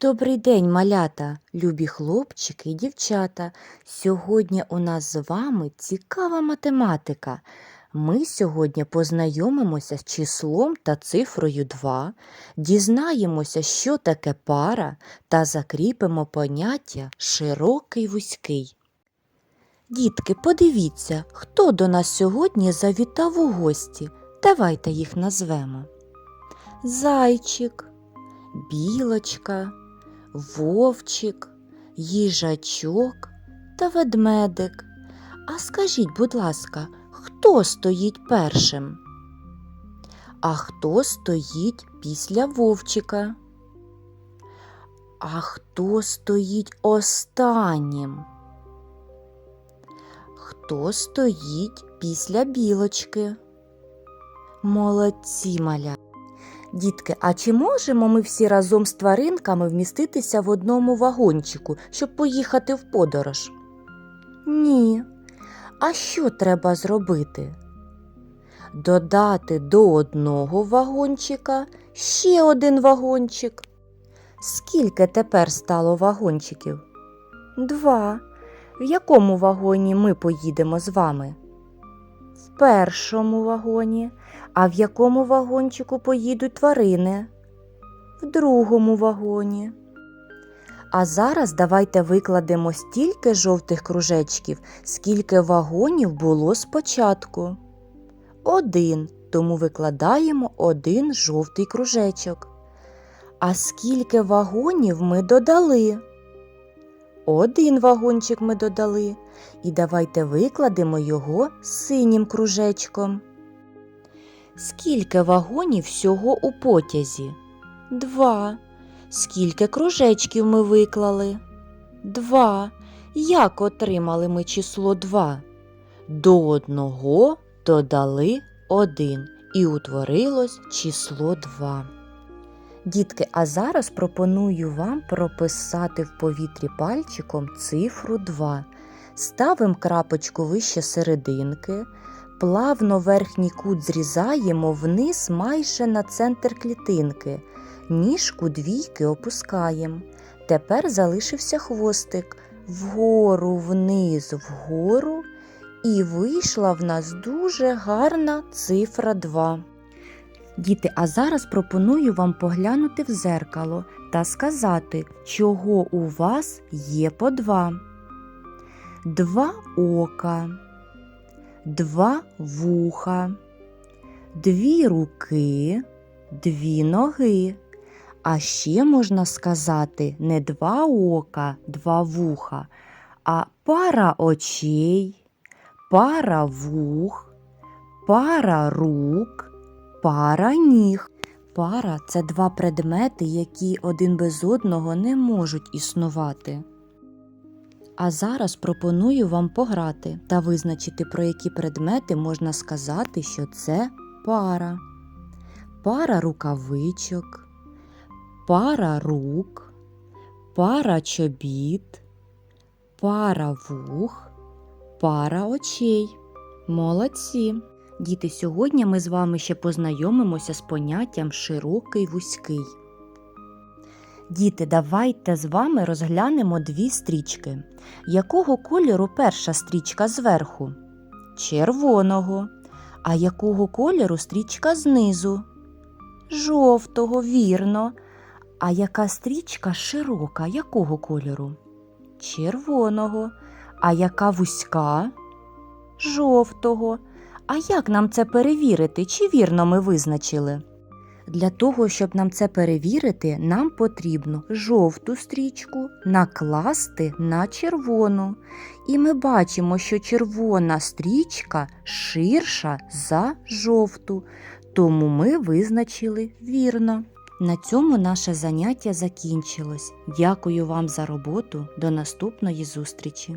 Добрий день, малята, любі хлопчики і дівчата. Сьогодні у нас з вами цікава математика. Ми сьогодні познайомимося з числом та цифрою 2, дізнаємося, що таке пара, та закріпимо поняття широкий вузький. Дітки, подивіться, хто до нас сьогодні завітав у гості. Давайте їх назвемо. Зайчик, білочка, вовчик, їжачок та ведмедик. А скажіть, будь ласка, хто стоїть першим? А хто стоїть після вовчика? А хто стоїть останнім? Хто стоїть після білочки? Молодці маля. Дітки, а чи можемо ми всі разом з тваринками вміститися в одному вагончику, щоб поїхати в подорож? Ні. А що треба зробити? Додати до одного вагончика ще один вагончик. Скільки тепер стало вагончиків? Два. В якому вагоні ми поїдемо з вами? В першому вагоні. А в якому вагончику поїдуть тварини? В другому вагоні. А зараз давайте викладемо стільки жовтих кружечків, скільки вагонів було спочатку. Один, тому викладаємо один жовтий кружечок. А скільки вагонів ми додали? Один вагончик ми додали. І давайте викладемо його синім кружечком. Скільки вагонів всього у потязі? Два. Скільки кружечків ми виклали? Два. Як отримали ми число два? До одного додали один і утворилось число два. Дітки, а зараз пропоную вам прописати в повітрі пальчиком цифру 2. Ставимо крапочку вище серединки. Плавно верхній кут зрізаємо вниз майже на центр клітинки. Ніжку двійки опускаємо. Тепер залишився хвостик вгору, вниз, вгору. І вийшла в нас дуже гарна цифра 2. Діти, а зараз пропоную вам поглянути в зеркало та сказати, чого у вас є по два. Два ока два вуха, дві руки, дві ноги. А ще можна сказати не два ока, два вуха, а пара очей, пара вух, пара рук, пара ніг. Пара це два предмети, які один без одного не можуть існувати. А зараз пропоную вам пограти та визначити, про які предмети можна сказати, що це пара. Пара рукавичок, пара рук, пара чобіт, пара вух, пара очей. Молодці! Діти, сьогодні ми з вами ще познайомимося з поняттям широкий вузький. Діти, давайте з вами розглянемо дві стрічки. Якого кольору перша стрічка зверху? Червоного. А якого кольору стрічка знизу? Жовтого, вірно. А яка стрічка широка, якого кольору? Червоного. А яка вузька? Жовтого. А як нам це перевірити, чи вірно ми визначили? Для того, щоб нам це перевірити, нам потрібно жовту стрічку накласти на червону. І ми бачимо, що червона стрічка ширша за жовту, тому ми визначили вірно. На цьому наше заняття закінчилось. Дякую вам за роботу. До наступної зустрічі!